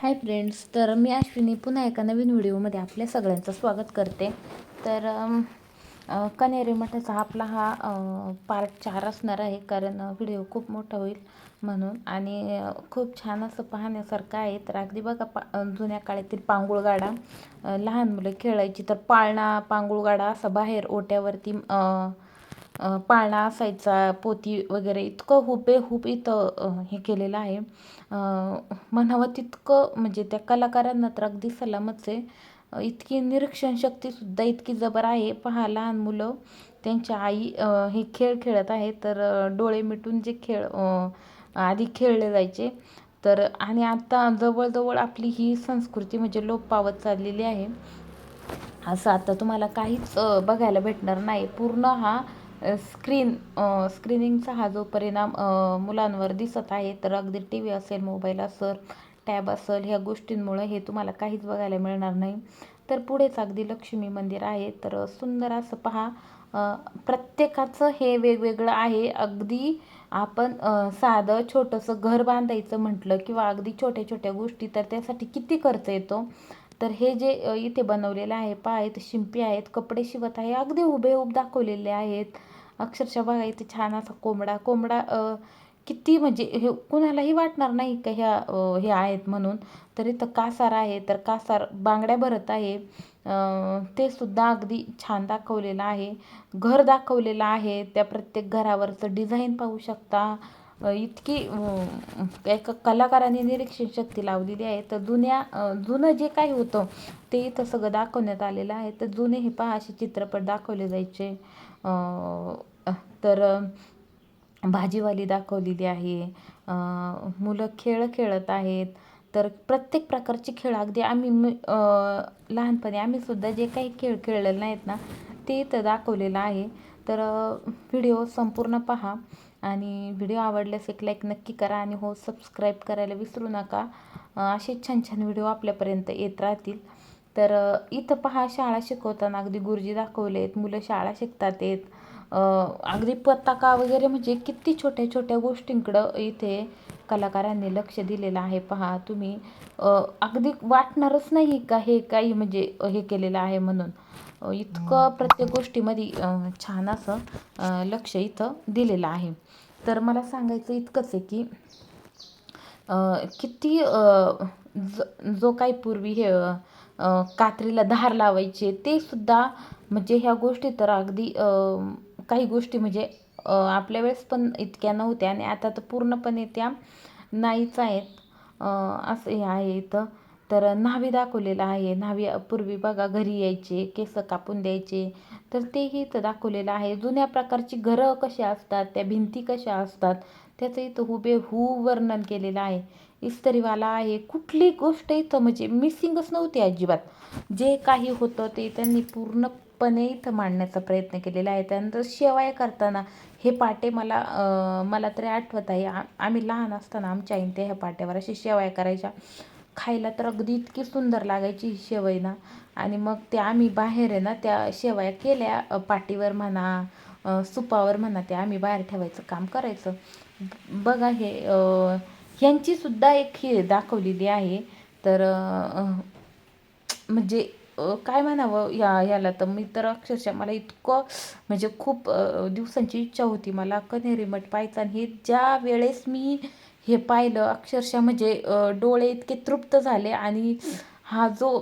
Hi friends तर मी अश्विनी पुन्हा एका नवीन व्हिडिओमध्ये आपल्या सगळ्यांचं स्वागत करते. तर कनेरी कन्हेरी मठाचा आपला हा पार्ट चार असणार आहे कारण व्हिडिओ खूप मोठा होईल म्हणून. आणि खूप छान असं पाहण्यासारखं आहे. तर अगदी बघा पा जुन्या काळातील पांगुळगाडा लहान मुलं खेळायची तर पाळणा पांगुळगाडा असा बाहेर ओट्यावरती पाळणा असायचा पोती वगैरे इतकं हुबेहूब इथं हे केलेलं आहे. म्हणावं तितकं म्हणजे त्या कलाकारांना तर अगदी सलामच आहे इतकी निरीक्षण शक्तीसुद्धा इतकी जबर आहे. पहा लहान मुलं त्यांच्या आई हे खेळ खेळत आहे. तर डोळे मिटून जे खेळ आधी खेळले जायचे. तर आणि आता जवळजवळ आपली ही संस्कृती म्हणजे लोप पावत चाललेली आहे. असं आता तुम्हाला काहीच बघायला भेटणार नाही. पूर्ण हा स्क्रीन स्क्रीनिंगचा हा जो परिणाम मुलांवर दिसत आहे तर अगदी टी व्ही असेल मोबाईल असेल टॅब असेल ह्या गोष्टींमुळे हे तुम्हाला काहीच बघायला मिळणार नाही. तर पुढेच अगदी लक्ष्मी मंदिर आहे तर सुंदर असं पहा प्रत्येकाचं हे वेगवेगळं आहे. अगदी आपण साधं छोटंसं घर बांधायचं म्हटलं किंवा अगदी छोट्या छोट्या गोष्टी तर त्यासाठी किती खर्च येतो? तर हे जे इथे बनवलेलं आहे पहा इथे शिंपी आहेत कपडे शिवत आहे अगदी हुबेहूब दाखवलेले आहेत. अक्षरशः बघा इथे छान असा कोंबडा कोंबडा किती म्हणजे हे कुणालाही वाटणार नाही का ह्या हे आहेत म्हणून. तर इथं कासार आहे तर कासार बांगड्या भरत आहे. ते सुद्धा अगदी छान दाखवलेलं आहे. घर दाखवलेलं आहे. त्या प्रत्येक घरावरचं डिझाईन पाहू शकता. इतकी एका कलाकाराने निरीक्षण शक्ती लावलेली आहे. तर जुन्या जुनं जे काही होतं ते इथं सगळं दाखवण्यात आलेलं आहे. तर जुने हे पहा असे चित्रपट दाखवले जायचे. तर भाजीवाली दाखवलेली आहे. मुलं खेळ खेळत आहेत. तर प्रत्येक प्रकारचे खेळ अगदी आम्ही मी लहानपणी आम्ही सुद्धा जे काही खेळ खेळलेले नाहीत ना ते इथं दाखवलेलं आहे. तर व्हिडिओ संपूर्ण पहा आणि व्हिडिओ आवडल्यास एक लाईक नक्की करा आणि हो सबस्क्राईब करायला विसरू नका. असे छान छान व्हिडिओ आपल्यापर्यंत येत राहतील. तर इथं पहा शाळा शिकवताना अगदी गुरुजी दाखवले आहेत मुलं शाळा शिकतात आहेत. अगदी पताका वगैरे म्हणजे किती छोट्या छोट्या गोष्टींकडं इथे कलाकारांनी लक्ष दिलेलं आहे पहा. तुम्ही अगदी वाटणारच नाही का हे काही म्हणजे हे केलेलं आहे म्हणून? इतकं प्रत्येक गोष्टीमध्ये छान असं लक्ष इथं दिलेलं आहे. तर मला सांगायचं इतकंच आहे की किती ज जो काही पूर्वी हे कात्रीला धार लावायचे ते सुद्धा म्हणजे ह्या गोष्टी तर अगदी काही गोष्टी म्हणजे आपल्या वेळेस पण इतक्या नव्हत्या आणि आता तर पूर्णपणे त्या नाहीच आहेत. असं हे आहे इथं. तर न्हावी दाखवलेलं आहे. न्हावी पूर्वी बघा घरी यायचे केस कापून द्यायचे. तर तेही इथं दाखवलेलं आहे. जुन्या प्रकारची घरं कशी असतात त्या भिंती कशा असतात त्याचं इथं हुबेहू वर्णन केलेलं आहे. इस्त्रीवाला आहे. कुठली गोष्ट इथं म्हणजे मिसिंगच नव्हती अजिबात. जे काही होतं ते त्यांनी पूर्ण पणे इथं मांडण्याचा प्रयत्न केलेला आहे. त्यानंतर शेवाया करताना हे पाटे मला मला तरी आठवत आहे. आ आम्ही लहान असताना आमच्या आईन त्या ह्या पाट्यावर अशी शेवाया करायच्या. खायला तर अगदी इतकी सुंदर लागायची ही शेवई ना. आणि मग ते आम्ही बाहेर आहे ना त्या शेवया केल्या पाटीवर म्हणा सुपावर म्हणा ते आम्ही बाहेर ठेवायचं काम करायचं. बघा हे अ, सुद्धा एक ही दाखवलेली आहे. तर म्हणजे काय म्हणावं या ह्याला तर मी तर अक्षरशः मला इतकं म्हणजे खूप दिवसांची इच्छा होती मला कन्हेरी मठ पाहायचा आणि हे ज्या वेळेस मी हे पाहिलं अक्षरशः म्हणजे डोळे इतके तृप्त झाले आणि हा जो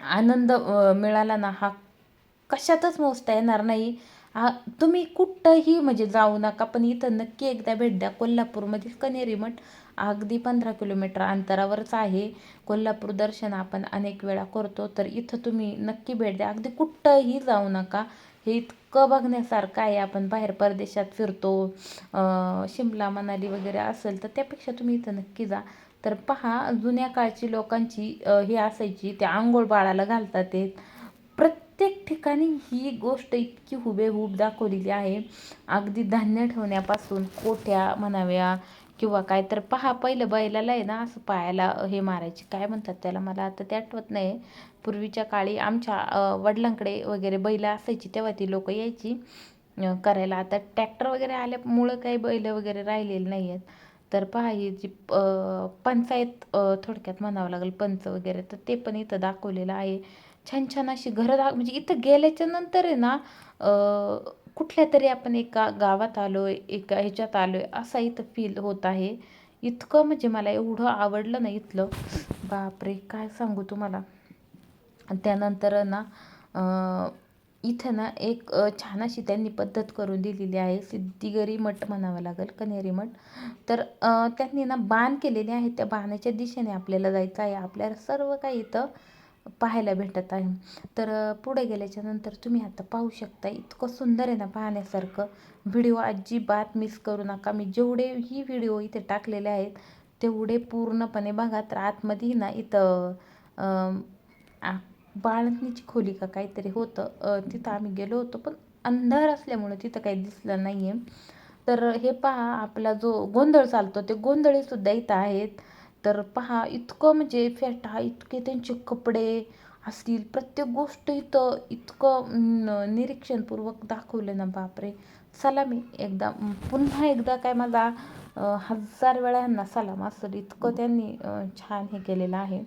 आनंद मिळाला ना हा कशातच मोजता येणार नाही. हा तुम्ही कुठंही म्हणजे जाऊ नका पण इथं नक्की एकदा भेट द्या कोल्हापूरमधील कन्हेरी मठ. अगदी पंधरा किलोमीटर अंतरावरच आहे. कोल्हापूर दर्शन आपण अनेक वेळा करतो. तर इथं तुम्ही नक्की भेट द्या. अगदी कुठंही जाऊ नका. हे इतकं बघण्यासारखं आहे. आपण बाहेर परदेशात फिरतो. शिमला मनाली वगैरे असेल तर त्यापेक्षा तुम्ही इथं नक्की जा. तर पहा जुन्या काळची लोकांची ही असायची ते आंघोळ बाळाला घालतात ते. प्रत्येक ठिकाणी ही गोष्ट इतकी हुबेहूब दाखवलेली आहे. अगदी धान्य ठेवण्यापासून कोठ्या म्हणाव्या किंवा काय तर पहा पहिलं बैलाला आहे ना असं पायाला हे मारायचे. काय म्हणतात त्याला? मला आता ते आठवत नाही. पूर्वीच्या काळी आमच्या वडिलांकडे वगैरे बैल असायची तेव्हा ती लोक यायची करायला. आता ट्रॅक्टर वगैरे आल्यामुळं काही बैल वगैरे राहिलेले नाही आहेत तर पहा ही जी पंचायत थोडक्यात म्हणावं लागेल पंच वगैरे तर ते पण इथं दाखवलेलं आहे. छान छान अशी घरं दा म्हणजे इथं गेल्याच्यानंतर आहे ना कुठल्या तरी आपण एका गावात आलो आहे एका ह्याच्यात आलो आहे असा इथं फील होत आहे. इतकं म्हणजे मला एवढं आवडलं ना इथलं. बापरे काय सांगू तुम्हाला? त्यानंतर ना इथं ना एक छान अशी त्यांनी पद्धत करून दिलेली आहे. सिद्धिगरी मठ म्हणावं लागेल कन्हेरी मठ. तर त्यांनी ना बाण केलेले आहे त्या बाणाच्या दिशेने आपल्याला जायचं आहे. आपल्याला सर्व काही इथं पाहायला भेटत आहे. तर पुढे गेल्याच्यानंतर तुम्ही आता पाहू शकता इतकं सुंदर आहे ना पाहण्यासारखं. व्हिडिओ अजिबात मिस करू नका. मी जेवढेही व्हिडिओ इथे टाकलेले आहेत तेवढे पूर्णपणे बघा तर आतमध्ये ना इथं अम, बाळंतणीची खोली का काहीतरी होतं. तिथं आम्ही गेलो होतो पण अंधार असल्यामुळे तिथं काही दिसलं नाही आहे तर हे पहा आपला जो गोंधळ चालतो ते गोंधळीसुद्धा इथं आहेत. तर पहा इतकं म्हणजे फेटा इतके त्यांचे कपडे असतील. प्रत्येक गोष्ट इथं इतकं निरीक्षणपूर्वक दाखवलं ना बापरे. चला मी एकदा पुन्हा एकदा काय माझा हजार वेळा यांना सलाम असेल इतकं त्यांनी छान हे केलेलं आहे.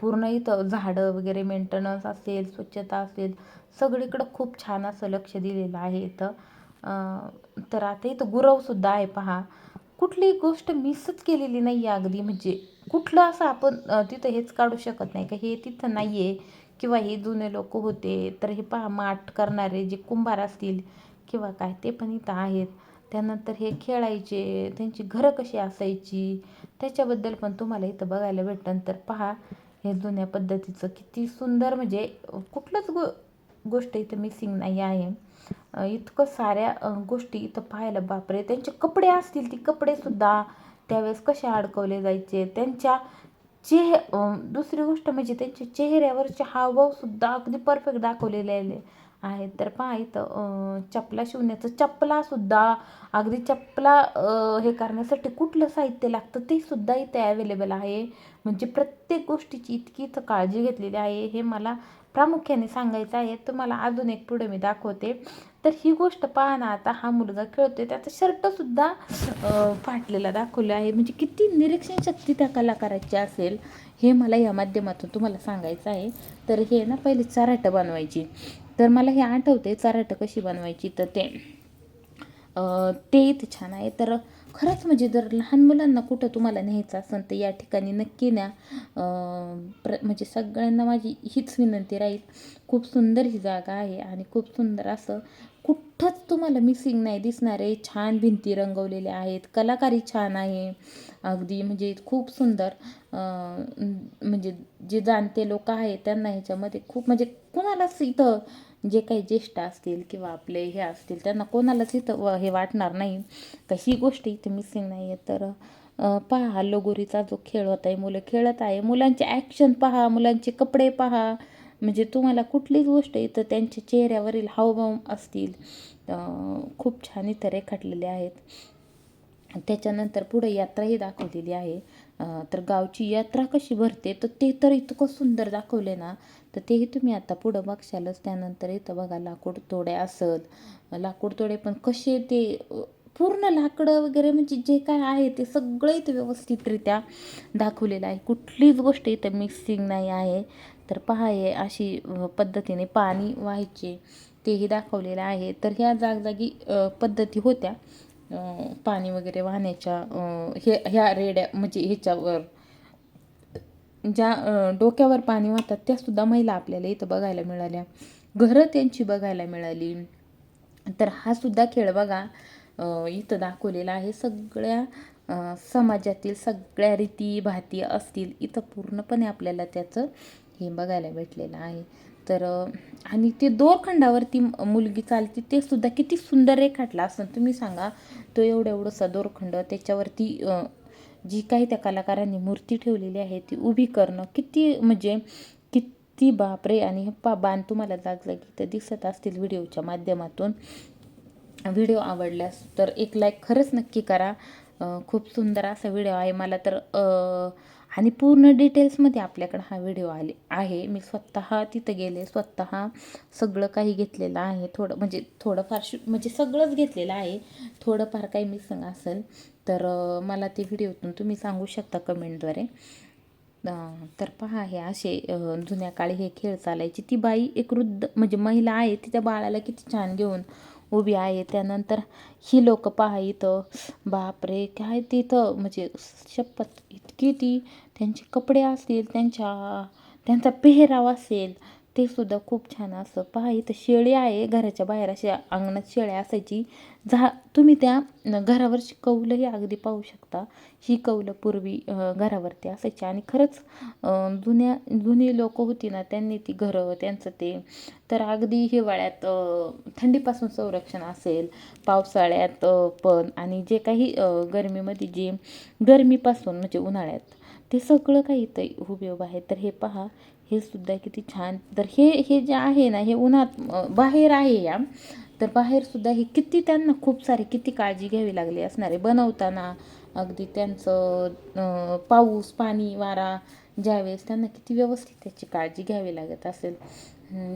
पूर्ण इथं झाडं वगैरे मेंटेनन्स असेल स्वच्छता असेल सगळीकडं खूप छान असं लक्ष दिलेलं आहे इथं. तर आता इथं गुरवसुद्धा आहे पहा. कुठलीही गोष्ट मिसच केलेली नाही आहे अगदी. म्हणजे कुठलं असं आपण तिथं हेच काढू शकत नाही का? हे तिथं नाही आहे किंवा हे जुने लोक होते तर हे पहा माठ करणारे जे कुंभार असतील किंवा काय ते पण इथं आहेत. त्यानंतर हे खेळायचे त्यांची घरं कशी असायची त्याच्याबद्दल पण तुम्हाला इथं बघायला भेटतं. तर पहा हे जुन्या पद्धतीचं किती सुंदर म्हणजे कुठलंच गो गोष्ट इथं मिसिंग नाही आहे. इतकं साऱ्या गोष्टी इथं पाहायला बापरे! त्यांचे कपडे असतील ती कपडेसुद्धा त्यावेळेस कसे अडकवले जायचे? त्यांच्या चेह दुसरी गोष्ट म्हणजे त्यांच्या चेहऱ्यावरचे हावभावसुद्धा अगदी परफेक्ट दाखवलेले आहेत. तर पहा इथं चपला शिवण्याचं चपलासुद्धा अगदी चपला हे करण्यासाठी कुठलं साहित्य लागतं ते सुद्धा इथे अवेलेबल आहे. म्हणजे प्रत्येक गोष्टीची इतकी इथं काळजी घेतलेली आहे. हे मला प्रामुख्याने सांगायचं आहे तुम्हाला अजून एक पुढे मी दाखवते. तर ही गोष्ट पहा ना आता हा मुलगा खेळतोय त्याचा शर्टसुद्धा फाटलेला दाखवला आहे. म्हणजे किती निरीक्षण शक्ती त्या कलाकाराची असेल हे मला या माध्यमातून तुम्हाला सांगायचं आहे. तर हे ना पहिले चराटं बनवायची. तर मला हे आठवते चराटं कशी बनवायची तर ते अ, ते इथे छान आहे. तर खरंच म्हणजे जर लहान मुलांना कुठं तुम्हाला न्यायचं असेल तर या ठिकाणी नक्की न्या. प्र म्हणजे सगळ्यांना माझी हीच विनंती राहील. खूप सुंदर ही जागा आहे आणि खूप सुंदर असं कुठंच तुम्हाला मिसिंग नाही दिसणारे छान भिंती रंगवलेल्या आहेत. कलाकारी छान आहे. अगदी म्हणजे खूप सुंदर. म्हणजे जे जाणते लोक आहेत त्यांना ह्याच्यामध्ये खूप म्हणजे कुणालाच इथं जे काही ज्येष्ठ असतील किंवा आपले हे असतील त्यांना कोणालाच इथं व- हे वाटणार नाही. का ही गोष्ट इथे मिसिंग नाही आहे तर पहा लगोरीचा जो खेळ होता आहे मुलं खेळत आहे. मुलांचे ॲक्शन पहा मुलांचे कपडे पहा. म्हणजे तुम्हाला कुठलीच गोष्ट इथं त्यांच्या चेहऱ्यावरील हावभाव असतील. खूप छान इथं रेखाटलेले आहेत. त्याच्यानंतर पुढे यात्राही दाखवलेली आहे. तर गावची यात्रा कशी भरते? तर ते तर इतकं सुंदर दाखवले ना. तर तेही तुम्ही आता पुढं बघशालच. त्यानंतर इथं बघा लाकूड तोडे असत. लाकूड तोडे पण कसे ते पूर्ण लाकडं वगैरे म्हणजे जे काय आहे ते सगळं इथं व्यवस्थितरित्या दाखवलेलं आहे. कुठलीच गोष्ट इथं मिक्सिंग नाही आहे. तर पहा हे अशी पद्धतीने पाणी व्हायचे. तेही दाखवलेलं आहे. तर ह्या जागजागी पद्धती होत्या. पाणी वगैरे वाहण्याच्या हे ह्या रेड्या म्हणजे ह्याच्यावर ज्या डोक्यावर पाणी वाहतात त्यासुद्धा महिला आपल्याला इथं बघायला मिळाल्या. घरं त्यांची बघायला मिळाली. तर हा सुद्धा खेळ बघा इथं दाखवलेला आहे. सगळ्या समाजातील सगळ्या रीती भाती असतील इथं पूर्णपणे आपल्याला त्याचं हे बघायला भेटलेलं आहे. तर आणि ते दोरखंडावरती मुलगी चालते ते सुद्धा किती सुंदर रेखाटला असं तुम्ही सांगा तो एवढं एवढंसा दोरखंड त्याच्यावरती जी काही त्या कलाकारांनी मूर्ती ठेवलेली आहे ती उभी करणं किती म्हणजे किती बापरे! आणि हप्पा पा बाण तुम्हाला जागजागी तर दिसत असतील व्हिडिओच्या माध्यमातून. व्हिडिओ आवडल्यास तर एक लाईक खरंच नक्की करा. खूप सुंदर असा व्हिडिओ आहे. मला तर आणि पूर्ण डिटेल्समध्ये आपल्याकडं हा व्हिडिओ आले आहे. मी स्वतः तिथं गेले स्वतः सगळं काही घेतलेलं आहे. थोडं म्हणजे थोडंफार शू म्हणजे सगळंच घेतलेलं आहे. थोडंफार काही मिसिंग असेल तर मला ते व्हिडिओतून तुम्ही सांगू शकता कमेंटद्वारे. तर पहा हे असे जुन्या काळी हे खेळ चालायचे. ती बाई एक वृद्ध म्हणजे महिला आहे. तिच्या बाळाला किती छान घेऊन उभी आहे. त्यानंतर ही लोक पहा इथं. बापरे! काय तिथं म्हणजे शपथ इतकी ती त्यांचे कपडे असतील त्यांच्या त्यांचा पेहराव असेल ते सुद्धा खूप छान असं पहा इथं शेळी आहे घराच्या बाहेर अशा अंगणात शेळ्या असायची. झा तुम्ही त्या घरावरची कौलंही अगदी पाहू शकता. ही कौलं पूर्वी घरावरती असायची आणि खरंच जुन्या जुनी लोक होती ना त्यांनी ती घरं त्यांचं ते तर अगदी हिवाळ्यात थंडीपासून संरक्षण असेल पावसाळ्यात पण आणि जे काही गरमीमध्ये जे गरमीपासून म्हणजे उन्हाळ्यात ते सगळं काही इथं उभे उभं आहे तर हे पहा हे सुद्धा किती छान. तर हे हे जे आहे ना हे उन्हात बाहेर आहे या. तर बाहेर सुद्धा हे किती त्यांना खूप सारे किती काळजी घ्यावी लागली असणारे बनवताना अगदी त्यांचं पाऊस पाणी वारा ज्यावेळेस त्यांना किती व्यवस्थित त्याची काळजी घ्यावी लागत असेल.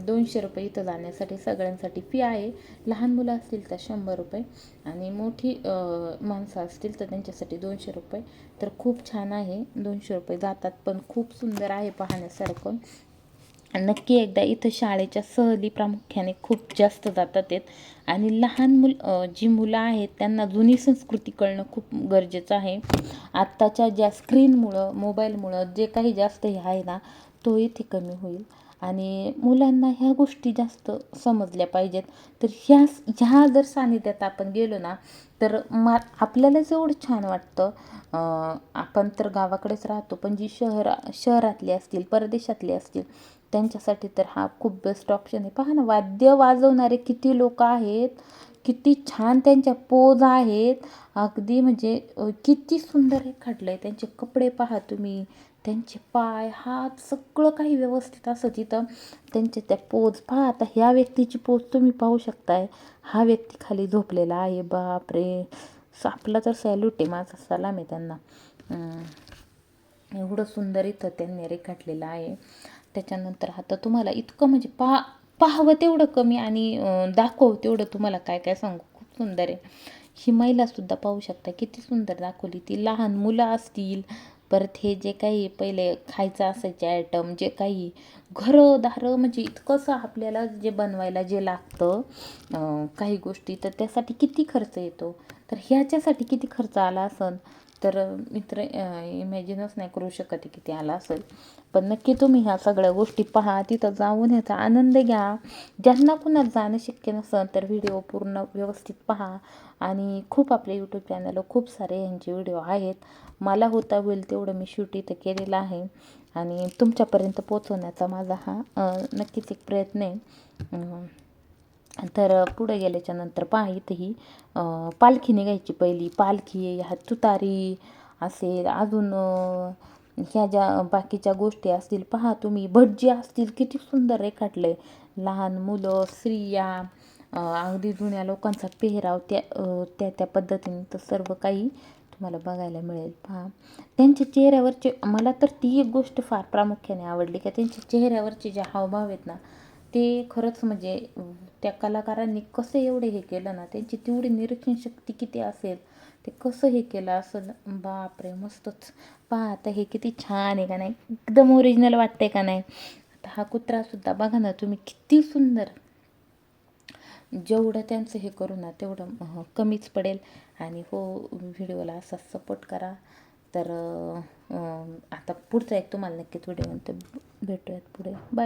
दोनशे रुपये इथं जाण्यासाठी सगळ्यांसाठी फी आहे. लहान मुलं असतील तर शंभर रुपये आणि मोठी माणसं असतील तर त्यांच्यासाठी दोनशे रुपये. तर खूप छान आहे. दोनशे रुपये जातात पण खूप सुंदर आहे पाहण्यासारखं. नक्की एकदा इथं शाळेच्या सहली प्रामुख्याने खूप जास्त जातात आहेत आणि लहान मुल जी मुलं आहेत त्यांना जुनी संस्कृती कळणं खूप गरजेचं आहे. आत्ताच्या ज्या स्क्रीनमुळं मोबाईलमुळं जे काही जास्त हे आहे ना तो इथे कमी होईल. आणि मुलांना ह्या गोष्टी जास्त समजल्या पाहिजेत. तर ह्या ह्या जर सानिध्यात आपण गेलो ना तर मा आपल्यालाच एवढं छान वाटतं आपण तर गावाकडेच राहतो पण जी शहरा शहरातली असतील परदेशातली असतील त्यांच्यासाठी तर हा खूप बेस्ट ऑप्शन आहे. पहा ना वाद्य वाजवणारे किती लोक आहेत किती छान त्यांच्या पोज आहेत. अगदी म्हणजे किती किती हे रेखाटलं आहे त्यांचे कपडे पहा तुम्ही त्यांचे पाय हात सगळं काही व्यवस्थित असं तिथं त्यांचे त्या पोज पहा आता ह्या व्यक्तीची पोज तुम्ही पाहू शकताय. हा व्यक्ती खाली झोपलेला आहे. बाप रे आपला तर सॅल्यूट आहे. माझा सलाम आहे त्यांना. एवढं सुंदर इथं त्यांनी रेखाटलेलं आहे. त्याच्यानंतर आता तुम्हाला इतकं म्हणजे पहा पाहावं तेवढं कमी आणि दाखव तेवढं तुम्हाला काय काय सांगू? खूप सुंदर आहे. ही महिलासुद्धा पाहू शकता किती सुंदर दाखवली. ती लहान मुलं असतील. परत हे जे काही पहिले खायचं असायचे आयटम जे काही घरं दारं म्हणजे इतकंसं आपल्याला जे बनवायला जे लागतं काही गोष्टी तर त्यासाठी किती खर्च येतो? तर ह्याच्यासाठी किती खर्च आला असन? तर मित्र इमॅजिनच नाही करू शकत आहे किती आला असेल. पण नक्की तुम्ही ह्या सगळ्या गोष्टी पहा तिथं जाऊन ह्याचा आनंद घ्या. ज्यांना कुणाला जाणं शक्य नसेल तर व्हिडिओ पूर्ण व्यवस्थित पहा. आणि खूप आपले यूट्यूब चॅनलवर खूप सारे ह्यांचे व्हिडिओ आहेत. मला होता होईल तेवढं मी शूट इथं केलेलं आहे. आणि तुमच्यापर्यंत पोचवण्याचा माझा हा नक्कीच एक प्रयत्न आहे. तर पुढे गेल्याच्यानंतर पहा इथंही पालखी निघायची पहिली. पालखी ह्या तुतारी असेल अजून ह्या ज्या बाकीच्या गोष्टी असतील पहा तुम्ही भटजी असतील किती सुंदर रेखाटले लहान मुलं स्त्रिया अगदी जुन्या लोकांचा पेहराव त्या त्या त्या पद्धतीने तर सर्व काही तुम्हाला बघायला मिळेल. पहा त्यांच्या चेहऱ्यावरचे मला तर ती एक गोष्ट फार प्रामुख्याने आवडली का त्यांच्या चेहऱ्यावरचे जे हावभाव आहेत ना ते खरंच म्हणजे त्या कलाकारांनी कसं एवढे हे केलं ना त्यांची तेवढी निरीक्षण शक्ती किती असेल ते कसं हे केलं असं बापरे मस्तच. पहा आता हे किती छान आहे का नाही एकदम ओरिजिनल वाटतंय का नाही. आता हा कुत्रासुद्धा बघा ना तुम्ही किती सुंदर. जेवढं त्यांचं हे करू ना तेवढं कमीच पडेल. आणि हो व्हिडिओला असा सपोर्ट करा. तर आता पुढचा एक तुम्हाला नक्कीच व्हिडिओ भेटूयात पुढे. बाय